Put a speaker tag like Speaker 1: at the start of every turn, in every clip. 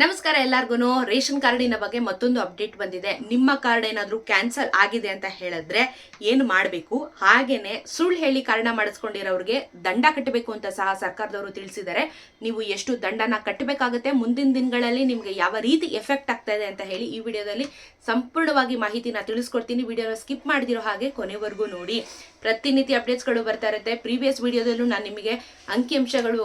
Speaker 1: ನಮಸ್ಕಾರ ಎಲ್ಲಾರ್ಗು ರೇಷನ್ ಕಾರ್ಡಿನ ಬಗ್ಗೆ ಮತ್ತೊಂದು ಅಪ್ಡೇಟ್ ಬಂದಿದೆ. ನಿಮ್ಮ ಕಾರ್ಡ್ ಏನಾದರೂ ಕ್ಯಾನ್ಸಲ್ ಆಗಿದೆ ಅಂತ ಹೇಳಿದ್ರೆ ಏನು ಮಾಡಬೇಕು? ಹಾಗೇನೆ ಸುಳ್ಳು ಹೇಳಿ ಕಾರಣ ಮಾಡಿಸ್ಕೊಂಡಿರೋರಿಗೆ ದಂಡ ಕಟ್ಟಬೇಕು ಅಂತ ಸಹ ಸರ್ಕಾರದವರು ತಿಳಿಸಿದ್ದಾರೆ. ನೀವು ಎಷ್ಟು ದಂಡನ ಕಟ್ಟಬೇಕಾಗುತ್ತೆ? ಮುಂದಿನ ದಿನಗಳಲ್ಲಿ ನಿಮಗೆ ಯಾವ ರೀತಿ ಎಫೆಕ್ಟ್ ಆಗ್ತಾ ಇದೆ ಅಂತ ಹೇಳಿ ಈ ವಿಡಿಯೋದಲ್ಲಿ ಸಂಪೂರ್ಣವಾಗಿ ಮಾಹಿತಿನ ತಿಳಿಸ್ಕೊಡ್ತೀನಿ. ವಿಡಿಯೋನ ಸ್ಕಿಪ್ ಮಾಡಿದಿರೋ ಹಾಗೆ ಕೊನೆವರೆಗೂ ನೋಡಿ. ಪ್ರತಿನಿತ್ಯ ಅಪ್ಡೇಟ್ಸ್ಗಳು ಬರ್ತಾ ಇರುತ್ತೆ. ಪ್ರೀವಿಯಸ್ ವಿಡಿಯೋದಲ್ಲೂ ನಾನು ನಿಮಗೆ ಅಂಕಿಅಂಶಗಳು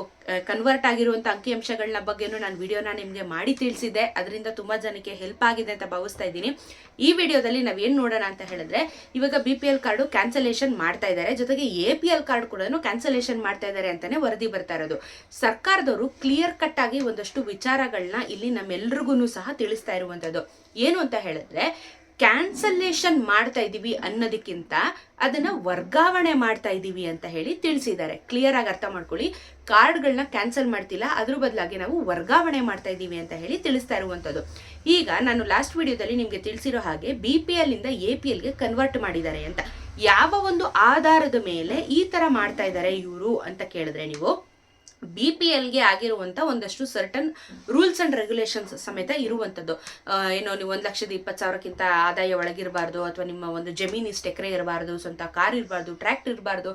Speaker 1: ಕನ್ವರ್ಟ್ ಆಗಿರುವಂಥ ಅಂಕಿಅಂಶಗಳನ್ನ ಬಗ್ಗೆನೂ ನಾನು ವಿಡಿಯೋನ ನಿಮಗೆ ಮಾಡಿ ತಿಳಿಸಿದ್ದೆ. ಅದರಿಂದ ತುಂಬ ಜನಕ್ಕೆ ಹೆಲ್ಪ್ ಆಗಿದೆ ಅಂತ ಭಾವಿಸ್ತಾ ಇದ್ದೀನಿ. ಈ ವಿಡಿಯೋದಲ್ಲಿ ನಾವೇನು ನೋಡೋಣ ಅಂತ ಹೇಳಿದ್ರೆ, ಇವಾಗ B P L card cancellation ಮಾಡ್ತಾ ಇದ್ದಾರೆ. ಜೊತೆಗೆ ಎ ಪಿ ಎಲ್ ಕಾರ್ಡ್ ಕೂಡ ಕ್ಯಾನ್ಸಲೇಷನ್ ಮಾಡ್ತಾ ಇದ್ದಾರೆ ಅಂತಾನೆ ವರದಿ ಬರ್ತಾ ಇರೋದು. ಸರ್ಕಾರದವರು ಕ್ಲಿಯರ್ ಕಟ್ ಆಗಿ ಒಂದಷ್ಟು ವಿಚಾರಗಳನ್ನ ಇಲ್ಲಿ ನಮ್ಮೆಲ್ರಿಗೂ ಸಹ ತಿಳಿಸ್ತಾ ಇರುವಂಥದ್ದು ಏನು ಅಂತ ಹೇಳಿದ್ರೆ ಕ್ಯಾನ್ಸಲೇಷನ್ ಮಾಡ್ತಾ ಇದ್ದೀವಿ ಅನ್ನೋದಕ್ಕಿಂತ ಅದನ್ನ ವರ್ಗಾವಣೆ ಮಾಡ್ತಾ ಇದ್ದೀವಿ ಅಂತ ಹೇಳಿ ತಿಳಿಸಿದ್ದಾರೆ. ಕ್ಲಿಯರ್ ಆಗಿ ಅರ್ಥ ಮಾಡ್ಕೊಳ್ಳಿ. ಕಾರ್ಡ್ಗಳನ್ನ ಕ್ಯಾನ್ಸಲ್ ಮಾಡ್ತಿಲ್ಲ, ಅದ್ರ ಬದಲಾಗಿ ನಾವು ವರ್ಗಾವಣೆ ಮಾಡ್ತಾ ಇದ್ದೀವಿ ಅಂತ ಹೇಳಿ ತಿಳಿಸ್ತಾ ಇರುವಂಥದ್ದು. ಈಗ ನಾನು ಲಾಸ್ಟ್ ವಿಡಿಯೋದಲ್ಲಿ ನಿಮಗೆ ತಿಳಿಸಿರೋ ಹಾಗೆ ಬಿ ಪಿ ಎಲ್ ಇಂದ ಎ ಪಿ ಎಲ್ಗೆ ಕನ್ವರ್ಟ್ ಮಾಡಿದ್ದಾರೆ ಅಂತ. ಯಾವ ಒಂದು ಆಧಾರದ ಮೇಲೆ ಈ ತರ ಮಾಡ್ತಾ ಇದ್ದಾರೆ ಇವರು ಅಂತ ಕೇಳಿದ್ರೆ ನೀವು? ಬಿ ಪಿ ಎಲ್ಗೆ ಆಗಿರುವಂತ ಒಂದಷ್ಟು ಸರ್ಟನ್ ರೂಲ್ಸ್ ಅಂಡ್ ರೆಗ್ಯುಲೇಷನ್ಸ್ ಸಮೇತ ಇರುವಂತದ್ದು. ಆ, ಏನೋ ನೀವು ಒಂದು ಲಕ್ಷದ ಇಪ್ಪತ್ತು ಸಾವಿರಕ್ಕಿಂತ ಆದಾಯ ಒಳಗಿರಬಾರ್ದು ಅಥವಾ ನಿಮ್ಮ ಒಂದು ಜಮೀನು ಇಷ್ಟು ಎಕರೆ ಇರಬಾರ್ದು ಸ್ವಂತ ಕಾರ್ ಇರಬಾರ್ದು ಟ್ರ್ಯಾಕ್ಟ್ ಇರಬಾರ್ದು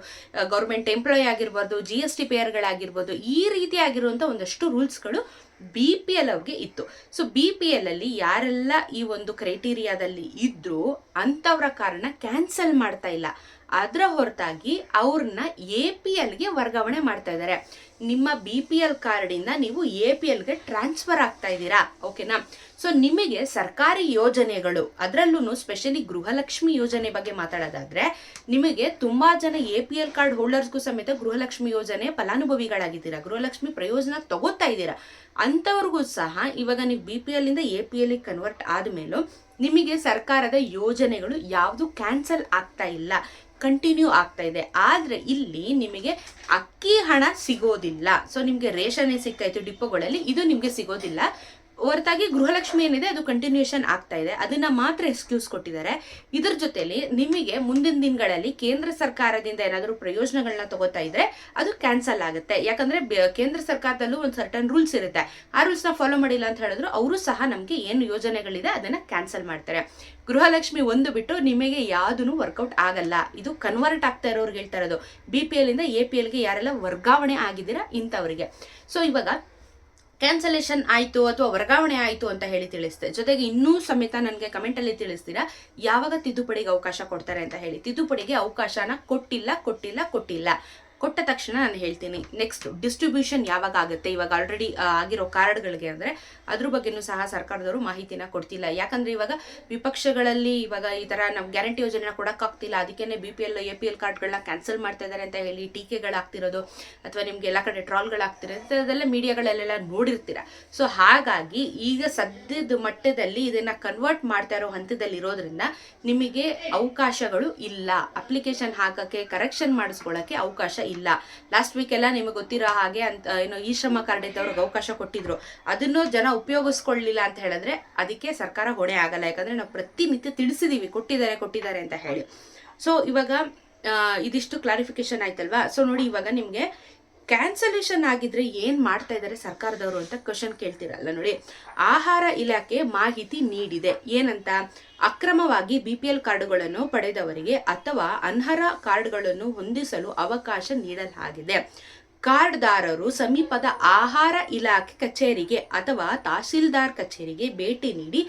Speaker 1: ಗೌರ್ಮೆಂಟ್ ಎಂಪ್ಲಾಯ್ ಆಗಿರ್ಬಾರ್ದು ಜಿ ಎಸ್ ಟಿ ಪೇಯರ್ಗಳಾಗಿರ್ಬೋದು ಈ ರೀತಿ ಆಗಿರುವಂತ ಒಂದಷ್ಟು ರೂಲ್ಸ್ಗಳು ಬಿ ಪಿ ಎಲ್ ಅವ್ರಿಗೆ ಇತ್ತು. ಸೊ ಬಿ ಪಿ ಎಲ್ ಅಲ್ಲಿ ಯಾರೆಲ್ಲ ಈ ಒಂದು ಕ್ರೈಟೀರಿಯಾದಲ್ಲಿ ಇದ್ರು ಅಂಥವ್ರ ಕಾರಣ ಕ್ಯಾನ್ಸಲ್ ಮಾಡ್ತಾ ಇಲ್ಲ. ಅದರ ಹೊರತಾಗಿ ಅವ್ರನ್ನ ಎ ಪಿ ಎಲ್ಗೆ ವರ್ಗಾವಣೆ ಮಾಡ್ತಾ ಇದ್ದಾರೆ. ನಿಮ್ಮ ಬಿ ಪಿ ಎಲ್ ಕಾರ್ಡಿಂದ ನೀವು ಎ ಪಿ ಎಲ್ಗೆ ಟ್ರಾನ್ಸ್ಫರ್ ಆಗ್ತಾ ಇದ್ದೀರಾ? ಓಕೆನಾ ಸೊ ನಿಮಗೆ ಸರ್ಕಾರಿ ಯೋಜನೆಗಳು ಅದರಲ್ಲೂ ಸ್ಪೆಷಲಿ ಗೃಹಲಕ್ಷ್ಮಿ ಯೋಜನೆ ಬಗ್ಗೆ ಮಾತಾಡೋದಾದ್ರೆ, ನಿಮಗೆ ತುಂಬಾ ಜನ ಎ ಪಿ ಎಲ್ ಕಾರ್ಡ್ ಹೋಲ್ಡರ್ಸ್ಗೂ ಸಮೇತ ಗೃಹಲಕ್ಷ್ಮಿ ಯೋಜನೆ ಫಲಾನುಭವಿಗಳಾಗಿದ್ದೀರಾ? ಗೃಹಲಕ್ಷ್ಮಿ ಪ್ರಯೋಜನ ತಗೋತಾ ಇದ್ದೀರಾ? ಅಂಥವ್ರಿಗೂ ಸಹ ಇವಾಗ ನೀವು ಬಿ ಪಿ ಎಲ್ ಇಂದ ಎ ಪಿ ಎಲ್ ಕನ್ವರ್ಟ್ ಆದಮೇಲೂ ನಿಮಗೆ ಸರ್ಕಾರದ ಯೋಜನೆಗಳು ಯಾವುದು ಕ್ಯಾನ್ಸಲ್ ಆಗ್ತಾ ಇಲ್ಲ ಕಂಟಿನ್ಯೂ ಆಗ್ತಾ ಇದೆ. ಆದರೆ ಇಲ್ಲಿ ನಿಮಗೆ ಅಕ್ಕಿ ಹಣ ಸಿಗೋದಿಲ್ಲ. ಸೊ ನಿಮಗೆ ರೇಷನ್ ಸಿಗ್ತಾ ಡಿಪೋಗಳಲ್ಲಿ, ಇದು ನಿಮಗೆ ಸಿಗೋದಿಲ್ಲ. ಹೊರತಾಗಿ ಗೃಹಲಕ್ಷ್ಮಿ ಏನಿದೆ, ಅದು ಕಂಟಿನ್ಯೂಷನ್ ಆಗ್ತಾ ಇದೆ. ಅದನ್ನ ಮಾತ್ರ ಎಕ್ಸ್ಕ್ಯೂಸ್ ಕೊಟ್ಟಿದ್ದಾರೆ. ಇದ್ರ ಜೊತೆಲಿ ನಿಮಗೆ ಮುಂದಿನ ದಿನಗಳಲ್ಲಿ ಕೇಂದ್ರ ಸರ್ಕಾರದಿಂದ ಏನಾದರೂ ಪ್ರಯೋಜನಗಳನ್ನ ತಗೋತಾ ಇದ್ರೆ ಅದು ಕ್ಯಾನ್ಸಲ್ ಆಗುತ್ತೆ. ಯಾಕಂದ್ರೆ ಕೇಂದ್ರ ಸರ್ಕಾರದಲ್ಲೂ ಒಂದು ಸರ್ಟನ್ ರೂಲ್ಸ್ ಇರುತ್ತೆ. ಆ ರೂಲ್ಸ್ನ ಫಾಲೋ ಮಾಡಿಲ್ಲ ಅಂತ ಹೇಳಿದ್ರು, ಅವರು ಸಹ ನಮಗೆ ಏನು ಯೋಜನೆಗಳಿದೆ ಅದನ್ನ ಕ್ಯಾನ್ಸಲ್ ಮಾಡ್ತಾರೆ. ಗೃಹಲಕ್ಷ್ಮಿ ಒಂದು ಬಿಟ್ಟು ನಿಮಗೆ ಯಾವುದೂ ವರ್ಕೌಟ್ ಆಗಲ್ಲ. ಇದು ಕನ್ವರ್ಟ್ ಆಗ್ತಾ ಇರೋರ್ಗೆ ಹೇಳ್ತಾ ಇರೋದು. ಬಿ ಪಿ ಎಲ್ ಇಂದ ಎ ಪಿ ಎಲ್ಗೆ ಯಾರೆಲ್ಲ ವರ್ಗಾವಣೆ ಆಗಿದ್ದೀರಾ ಇಂಥವರಿಗೆ. ಸೊ ಇವಾಗ ಕ್ಯಾನ್ಸಲೇಷನ್ ಆಯಿತು ಅಥವಾ ವರ್ಗಾವಣೆ ಆಯಿತು ಅಂತ ಹೇಳಿ ತಿಳಿಸ್ತೆ. ಜೊತೆಗೆ ಇನ್ನೂ ಸಮೇತ ನನಗೆ ಕಮೆಂಟಲ್ಲಿ ತಿಳಿಸ್ತೀರಾ? ಯಾವಾಗ ತಿದ್ದುಪಡಿಗೆ ಅವಕಾಶ ಕೊಡ್ತಾರೆ ಅಂತ ಹೇಳಿ. ತಿದ್ದುಪಡಿಗೆ ಅವಕಾಶನ ಕೊಟ್ಟಿಲ್ಲ ಕೊಟ್ಟಿಲ್ಲ ಕೊಟ್ಟಿಲ್ಲ. ಕೊಟ್ಟ ತಕ್ಷಣ ನಾನು ಹೇಳ್ತೀನಿ. ನೆಕ್ಸ್ಟ್ ಡಿಸ್ಟ್ರಿಬ್ಯೂಷನ್ ಯಾವಾಗ ಆಗುತ್ತೆ? ಇವಾಗ ಆಲ್ರೆಡಿ ಆಗಿರೋ ಕಾರ್ಡ್ಗಳಿಗೆ ಅಂದರೆ ಅದ್ರ ಬಗ್ಗೆನೂ ಸಹ ಸರ್ಕಾರದವರು ಮಾಹಿತಿನ ಕೊಡ್ತಿಲ್ಲ. ಯಾಕಂದ್ರೆ ಇವಾಗ ವಿಪಕ್ಷಗಳಲ್ಲಿ ಇವಾಗ ಈ ಥರ ನಾವು ಗ್ಯಾರಂಟಿ ಯೋಜನೆನ ಕೊಡೋಕ್ಕಾಗ್ತಿಲ್ಲ. ಅದಕ್ಕೇನೆ B P L A P L ಕಾರ್ಡ್ಗಳನ್ನ ಕ್ಯಾನ್ಸಲ್ ಮಾಡ್ತಾ ಇದ್ದಾರೆ ಅಂತ ಹೇಳಿ ಟೀಕೆಗಳಾಗ್ತಿರೋದು ಅಥವಾ ನಿಮ್ಗೆ ಎಲ್ಲ ಕಡೆ ಟ್ರಾಲ್ಗಳಾಗ್ತಿರೋದು ಅದೆಲ್ಲ ಮೀಡಿಯಾಗಳಲ್ಲೆಲ್ಲ ನೋಡಿರ್ತೀರ. ಸೊ ಹಾಗಾಗಿ ಈಗ ಸದ್ಯದ ಮಟ್ಟದಲ್ಲಿ ಇದನ್ನ ಕನ್ವರ್ಟ್ ಮಾಡ್ತಾ ಇರೋ ಹಂತದಲ್ಲಿ ಇರೋದ್ರಿಂದ ನಿಮಗೆ ಅವಕಾಶಗಳು ಇಲ್ಲ. ಅಪ್ಲಿಕೇಶನ್ ಹಾಕಕ್ಕೆ ಕರೆಕ್ಷನ್ ಮಾಡಿಸ್ಕೊಳ್ಳೋಕೆ ಅವಕಾಶ ಇಲ್ಲ. ಲಾಸ್ಟ್ ವೀಕ್ ಎಲ್ಲ ನಿಮಗೆ ಗೊತ್ತಿರೋ ಹಾಗೆ ಅಂತ, ಏನೋ ಈ ಶ್ರಮ ಕಾರ್ಡ್ ಇದ್ದವ್ರು ಅವಕಾಶ ಕೊಟ್ಟಿದ್ರು. ಅದನ್ನು ಜನ ಉಪಯೋಗಿಸ್ಕೊಳ್ಳಿಲ್ಲ ಅಂತ ಹೇಳಿದ್ರೆ ಅದಕ್ಕೆ ಸರ್ಕಾರ ಹೊಣೆ ಆಗಲ್ಲ. ಯಾಕಂದ್ರೆ ನಾವು ಪ್ರತಿನಿತ್ಯ ತಿಳಿಸಿದೀವಿ, ಕೊಟ್ಟಿದ್ದಾರೆ ಕೊಟ್ಟಿದ್ದಾರೆ ಅಂತ ಹೇಳಿ. ಸೊ ಇವಾಗ ಇದಿಷ್ಟು ಕ್ಲಾರಿಫಿಕೇಶನ್ ಆಯ್ತಲ್ವಾ? ಸೊ ನೋಡಿ ಇವಾಗ ನಿಮಗೆ ಕ್ಯಾನ್ಸಲೇಷನ್ ಆಗಿದ್ರೆ ಏನ್ ಮಾಡ್ತಾ ಇದ್ದಾರೆ ಸರ್ಕಾರದವರು ಅಂತ ಕ್ವಶನ್ ಕೇಳ್ತಿರಲ್ಲ ನೋಡಿ. ಆಹಾರ ಇಲಾಖೆ ಮಾಹಿತಿ ನೀಡಿದೆ. ಏನಂತ? ಅಕ್ರಮವಾಗಿ ಬಿ ಪಿ ಎಲ್ ಕಾರ್ಡ್ಗಳನ್ನು ಪಡೆದವರಿಗೆ ಅಥವಾ ಅನರ್ಹ ಕಾರ್ಡ್ಗಳನ್ನು ಹೊಂದಿಸಲು ಅವಕಾಶ ನೀಡಲಾಗಿದೆ. ಕಾರ್ಡ್ದಾರರು ಸಮೀಪದ ಆಹಾರ ಇಲಾಖೆ ಕಚೇರಿಗೆ ಅಥವಾ ತಹಸೀಲ್ದಾರ್ ಕಚೇರಿಗೆ ಭೇಟಿ ನೀಡಿ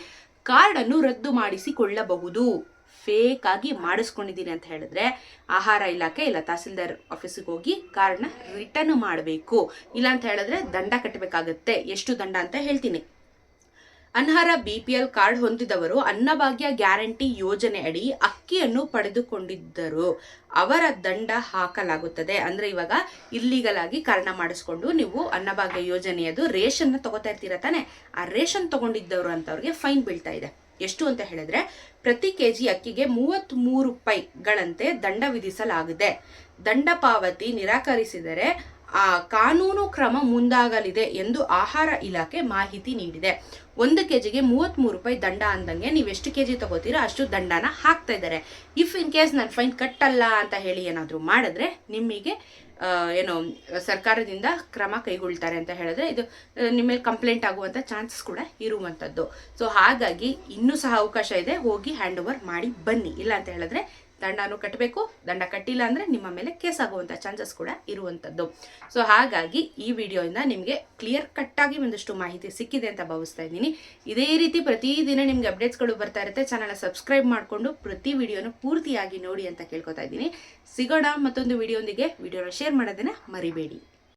Speaker 1: ಕಾರ್ಡ್ ಅನ್ನು ರದ್ದು ಮಾಡಿಸಿಕೊಳ್ಳಬಹುದು. ಫೇಕ್ ಆಗಿ ಮಾಡಿಸ್ಕೊಂಡಿದ್ದೀನಿ ಅಂತ ಹೇಳಿದ್ರೆ ಆಹಾರ ಇಲಾಖೆ ಇಲ್ಲ ತಹಸೀಲ್ದಾರ್ ಆಫೀಸಿಗೆ ಹೋಗಿ ಕಾರ್ಡ್ನ ರಿಟರ್ನ್ ಮಾಡಬೇಕು. ಇಲ್ಲ ಅಂತ ಹೇಳಿದ್ರೆ ದಂಡ ಕಟ್ಟಬೇಕಾಗತ್ತೆ ಎಷ್ಟು ದಂಡ ಅಂತ ಹೇಳ್ತೀನಿ. ಅನರ್ಹ ಬಿಪಿಎಲ್ ಕಾರ್ಡ್ ಹೊಂದಿದವರು ಅನ್ನಭಾಗ್ಯ ಗ್ಯಾರಂಟಿ ಯೋಜನೆ ಅಡಿ ಅಕ್ಕಿಯನ್ನು ಪಡೆದುಕೊಂಡಿದ್ದರು. ಅವರ ದಂಡ ಹಾಕಲಾಗುತ್ತದೆ. ಅಂದ್ರೆ ಇವಾಗ ಇಲ್ಲಿಗಲ್ ಆಗಿ ಕಾರಣ ಮಾಡಿಸ್ಕೊಂಡು ನೀವು ಅನ್ನಭಾಗ್ಯ ಯೋಜನೆಯದು ರೇಷನ್ ತಗೋತಾ ಇರ್ತೀರ ತಾನೆ? ಆ ರೇಷನ್ ತಗೊಂಡಿದ್ದವರು ಅಂತವ್ರಿಗೆ ಫೈನ್ ಬೀಳ್ತಾ ಇದೆ. ಎಷ್ಟು ಅಂತ ಹೇಳಿದ್ರೆ ಪ್ರತಿ ಕೆಜಿ ಅಕ್ಕಿಗೆ ಮೂವತ್ತ್ ಮೂರು ರೂಪಾಯಿಗಳಂತೆ ದಂಡ ವಿಧಿಸಲಾಗಿದೆ. ದಂಡ ಪಾವತಿ ನಿರಾಕರಿಸಿದರೆ ಕಾನೂನು ಕ್ರಮ ಮುಂದಾಗಲಿದೆ ಎಂದು ಆಹಾರ ಇಲಾಖೆ ಮಾಹಿತಿ ನೀಡಿದೆ. ಒಂದು ಕೆಜಿಗೆ ಮೂವತ್ತ್ಮೂರು ರೂಪಾಯಿ ದಂಡ ಅಂದಂಗೆ ನೀವು ಎಷ್ಟು ಕೆಜಿ ತಗೋತೀರೋ ಅಷ್ಟು ದಂಡನ ಹಾಕ್ತಾ ಇದ್ದಾರೆ. ಇಫ್ ಇನ್ ಕೇಸ್ ನಾನು ಫೈನ್ ಕಟ್ಟಲ್ಲ ಅಂತ ಹೇಳಿ ಏನಾದರೂ ಮಾಡಿದ್ರೆ ನಿಮಗೆ ಆ, ಏನು ಸರ್ಕಾರದಿಂದ ಕ್ರಮ ಕೈಗೊಳ್ತಾರೆ ಅಂತ ಹೇಳಿದ್ರೆ ಇದು ಆ, ನಿಮ್ಮ ಮೇಲೆ ಕಂಪ್ಲೇಂಟ್ ಆಗುವಂಥ ಚಾನ್ಸಸ್ ಕೂಡ ಇರುವಂಥದ್ದು ಸೊ ಹಾಗಾಗಿ ಇನ್ನೂ ಸಹ ಅವಕಾಶ ಇದೆ. ಹೋಗಿ ಹ್ಯಾಂಡ್ ಓವರ್ ಮಾಡಿ ಬನ್ನಿ. ಇಲ್ಲ ಅಂತ ಹೇಳಿದ್ರೆ ದಂಡನೂ ಕಟ್ಟಬೇಕು ದಂಡ ಕಟ್ಟಿಲ್ಲ ಅಂದರೆ ನಿಮ್ಮ ಮೇಲೆ ಕೇಸ್ ಆಗುವಂಥ ಚಾನ್ಸಸ್ ಕೂಡ ಇರುವಂಥದ್ದು ಸೊ ಹಾಗಾಗಿ ಈ ವಿಡಿಯೋಯಿಂದ ನಿಮಗೆ ಕ್ಲಿಯರ್ ಕಟ್ಟಾಗಿ ಒಂದಷ್ಟು ಮಾಹಿತಿ ಸಿಕ್ಕಿದೆ ಅಂತ ಭಾವಿಸ್ತಾ ಇದ್ದೀನಿ. ಇದೇ ರೀತಿ ಪ್ರತಿದಿನ ನಿಮ್ಗೆ ಅಪ್ಡೇಟ್ಸ್ಗಳು ಬರ್ತಾ ಇರುತ್ತೆ. ಚಾನಲ್ನ ಸಬ್ಸ್ಕ್ರೈಬ್ ಮಾಡಿಕೊಂಡು ಪ್ರತಿ ವಿಡಿಯೋನು ಪೂರ್ತಿಯಾಗಿ ನೋಡಿ ಅಂತ ಕೇಳ್ಕೊತಾ ಇದ್ದೀನಿ. ಸಿಗೋಣ ಮತ್ತೊಂದು ವಿಡಿಯೋಂದಿಗೆ. ವಿಡಿಯೋನ ಶೇರ್ ಮಾಡೋದನ್ನು ಮರಿಬೇಡಿ.